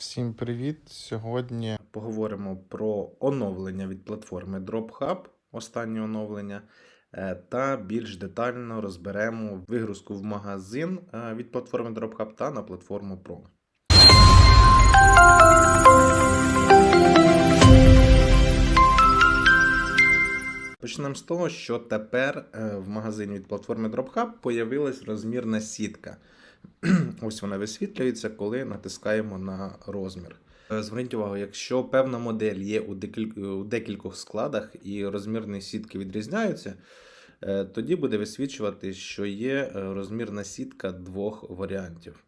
Всім привіт! Сьогодні поговоримо про оновлення від платформи DropHub, останнє оновлення, е, та більш детально розберемо вигрузку в магазин е, від платформи DropHub та на платформу Pro. Почнемо з того, що тепер е, в магазині від платформи DropHub появилась розмірна сітка. Ось вона висвітлюється, коли натискаємо на розмір. Е, Зверніть увагу, якщо певна модель є у, декіль... у декількох складах і розмірні сітки відрізняються, е, тоді буде висвічувати, що є е, розмірна сітка двох варіантів.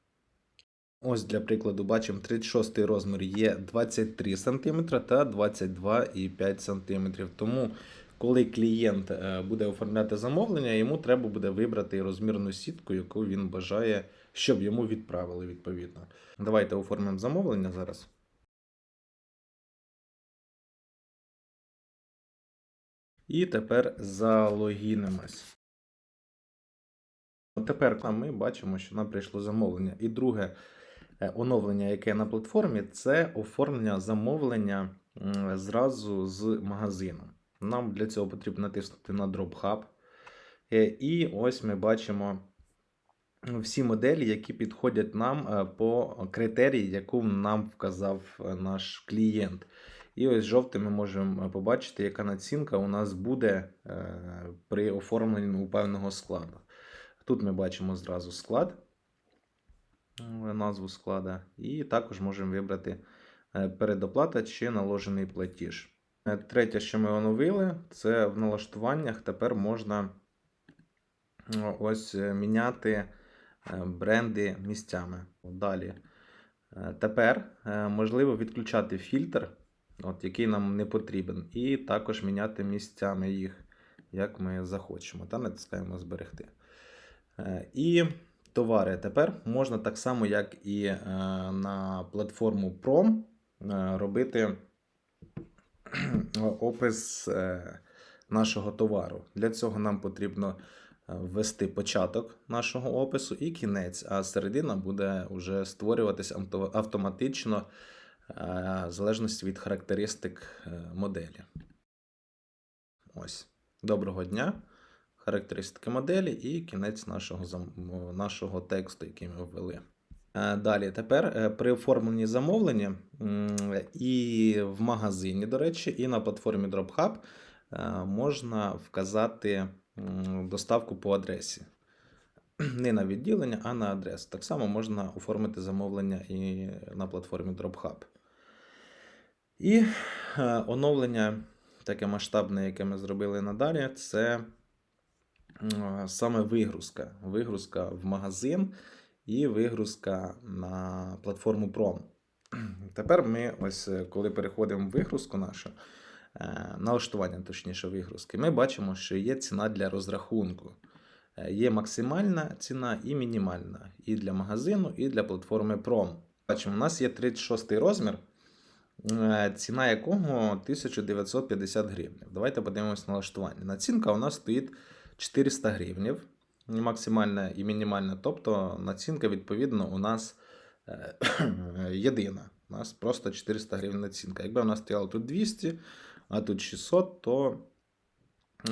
Ось для прикладу бачимо 36 розмір є 23 см та 22,5 см. Тому, коли клієнт буде оформляти замовлення, йому треба буде вибрати розмірну сітку, яку він бажає, щоб йому відправили відповідно. Давайте оформимо замовлення зараз. І тепер залогінимось. Тепер ми бачимо, що нам прийшло замовлення. І друге е, оновлення, яке на платформі, це оформлення замовлення зразу з магазину. Нам для цього потрібно натиснути на DropHub. Е, І ось ми бачимо всі моделі, які підходять нам е, по критерії, яку нам вказав е, наш клієнт. І ось жовтим ми можемо побачити, яка націнка у нас буде е, при оформленні певного складу. Тут ми бачимо зразу склад, е, назву склада, і також можемо вибрати е, передоплата чи наложений платіж. Е, Третє, що ми оновили, це в налаштуваннях тепер можна е, ось е, міняти е, бренди місцями. Далі. Е, Тепер е, можливо відключати фільтр, от, який нам не потрібен, і також міняти місцями їх, як ми захочемо, та натискаємо зберегти. Е, І товари тепер можна так само, як і е, на платформу Prom, е, робити опис е, нашого товару. Для цього нам потрібно е, ввести початок нашого опису і кінець, а середина буде вже створюватися автоматично е, в залежності від характеристик е, моделі. Ось. Доброго дня. Характеристики моделі і кінець нашого, нашого тексту, який ми ввели. Е, Далі, тепер е, при оформленні замовлення і в магазині, до речі, і на платформі DropHub е, можна вказати доставку по адресі. Не на відділення, а на адресу. Так само можна оформити замовлення і на платформі DropHub. І е, оновлення таке масштабне, яке ми зробили надалі, це саме вигрузка. Вигрузка в магазин і вигрузка на платформу Prom. Тепер ми, ось е, коли переходимо в вигрузку нашу, е, налаштування, точніше, вигрузки, ми бачимо, що є ціна для розрахунку. Е, Є максимальна ціна і мінімальна і для магазину, і для платформи Prom. Бачимо, у нас є 36 розмір, е, ціна якого 1950 гривень. Давайте подивимось налаштування. Націнка у нас стоїть 400 гривнів, максимальна і мінімальна. Тобто націнка, відповідно, у нас е, єдина. У нас просто 400 гривень націнка. Якби у нас стояло тут 200, а тут 600, то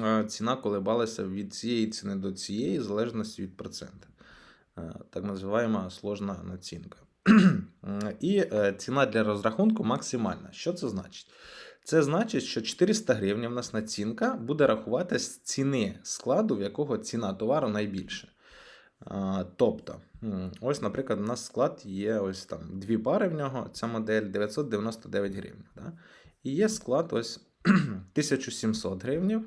е, ціна колебалася від цієї ціни до цієї, в залежності від процента. Е, Так називаємо сложна націнка. І е, ціна для розрахунку максимальна. Що це значить? Це значить, що 400 гривень в нас націнка буде рахувати з ціни складу, в якого ціна товару найбільше. Тобто, ось, наприклад, у нас склад є ось там дві пари в нього, ця модель 999 гривень. Да? І є склад ось 1700 гривень.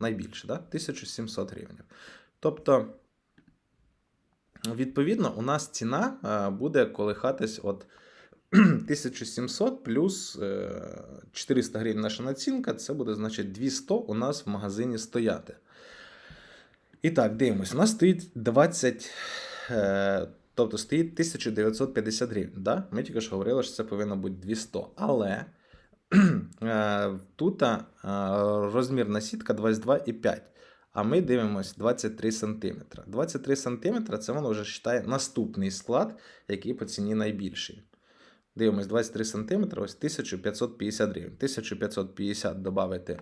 Найбільше, да? 1700 гривень. Тобто, відповідно, у нас ціна буде колихатись от 1700 плюс е, 400 гривень наша націнка, це буде значить 200 у нас в магазині стояти. І так, дивимось. У нас стоїть 20, е, тобто стоїть 1950 гривень. Да? Ми тільки що говорили, що це повинно бути 200. Але е, тут е, розмірна сітка 22,5. А ми дивимося 23 см. 23 см це воно вже вважає наступний склад, який по ціні найбільший. Дивимось 23 см, ось 1550 гривень. 1550 додати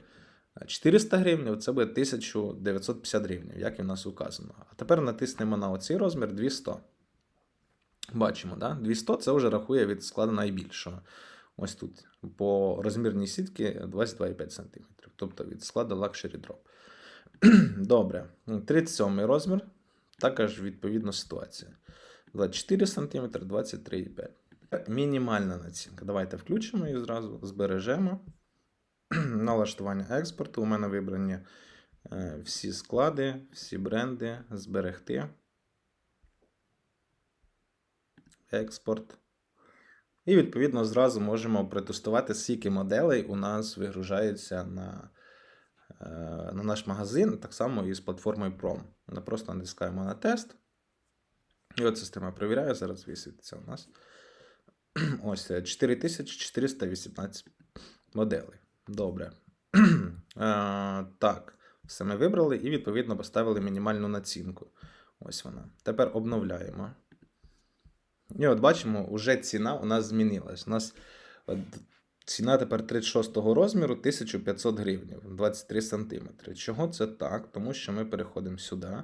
400 гривень, це буде 1950 гривень, як і в нас указано. А тепер натиснемо на оцей розмір 200. Бачимо, да? 200 це вже рахує від складу найбільшого. Ось тут по розмірній сітці 22,5 см. Тобто від складу Luxury Drop. Добре. 37 розмір. Також відповідна ситуація. 24 см, 23,5. Мінімальна націнка. Давайте включимо її зразу, збережемо. Налаштування експорту. У мене вибрані е, всі склади, всі бренди, зберегти. Експорт. І, відповідно, зразу можемо протестувати, скільки моделей у нас вигружається на, е, на наш магазин, так само і з платформою Prom. Ми просто натискаємо на тест. І от система перевіряє, зараз висвітиться у нас. Ось е, 4418 моделей. Добре. А, так, все ми вибрали і, відповідно, поставили мінімальну націнку. Ось вона. Тепер обновляємо. І от бачимо, вже ціна у нас змінилась. У нас ціна тепер 36-го розміру 1500 гривень, 23 см. Чого це так? Тому що ми переходимо сюди,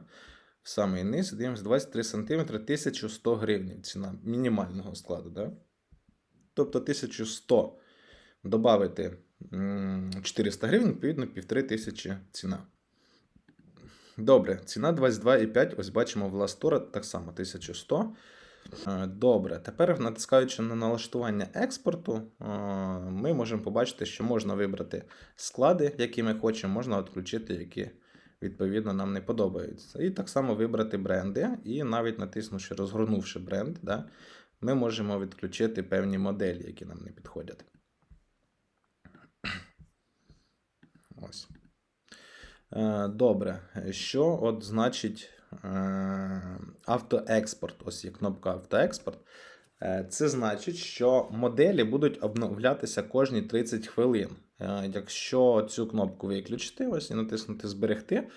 в самий низ, дивимося 23 см 1100 гривень. Ціна мінімального складу. Да? Тобто 1100 додати 400 гривень, відповідно, 1500 ціна. Добре, ціна 22,5. Ось бачимо в Last так само 1100. Е, Добре, тепер натискаючи на налаштування експорту, е, ми можемо побачити, що можна вибрати склади, які ми хочемо, можна відключити, які відповідно нам не подобаються. І так само вибрати бренди, і навіть натиснувши, розгорнувши бренд, да, ми можемо відключити певні моделі, які нам не підходять. Ось. Е, Добре, що от значить автоекспорт? Ось є кнопка автоекспорт. Е, Це значить, що моделі будуть обновлятися кожні 30 хвилин. Е, Якщо цю кнопку виключити, ось і натиснути Зберегти,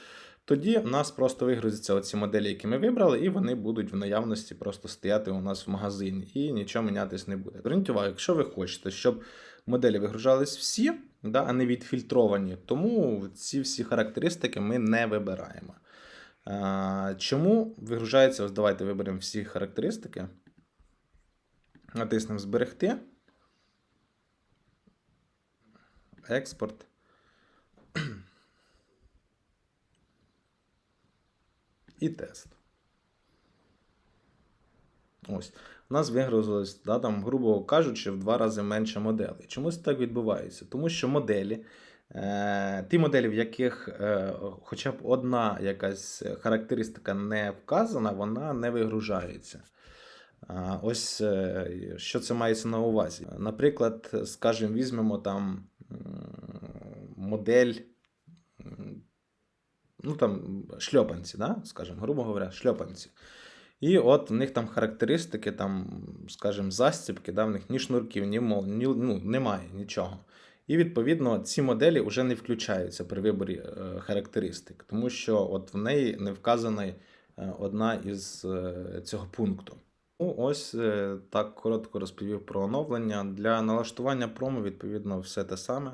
тоді у нас просто вигрузяться оці моделі, які ми вибрали, і вони будуть в наявності просто стояти у нас в магазині, і нічого мінятись не буде. Зверніть увагу, якщо ви хочете, щоб моделі вигружались всі, да, а не відфільтровані, тому ці всі характеристики ми не вибираємо. Чому вигружається? Ось давайте виберемо всі характеристики. Натиснемо Зберегти. Експорт. І тест. Ось. У нас вигрузилось, да, грубо кажучи, в два рази менше моделей. Чому це так відбувається? Тому що моделі, ті моделі, в яких е, хоча б одна якась характеристика не вказана, вона не вигружається. Ось е, що це мається на увазі. Наприклад, скажімо, візьмемо там модель. Ну, там шльопанці, да? скажімо, грубо говоря, шльопанці. І от в них там характеристики, там, скажімо, застібки, да, в них ні шнурків, ні мол, ні, ну, немає нічого. І відповідно ці моделі вже не включаються при виборі е, характеристик, тому що от в неї не вказана е, одна із е, цього пункту. Ну, ось так коротко розповів про оновлення. Для налаштування промо, відповідно, все те саме.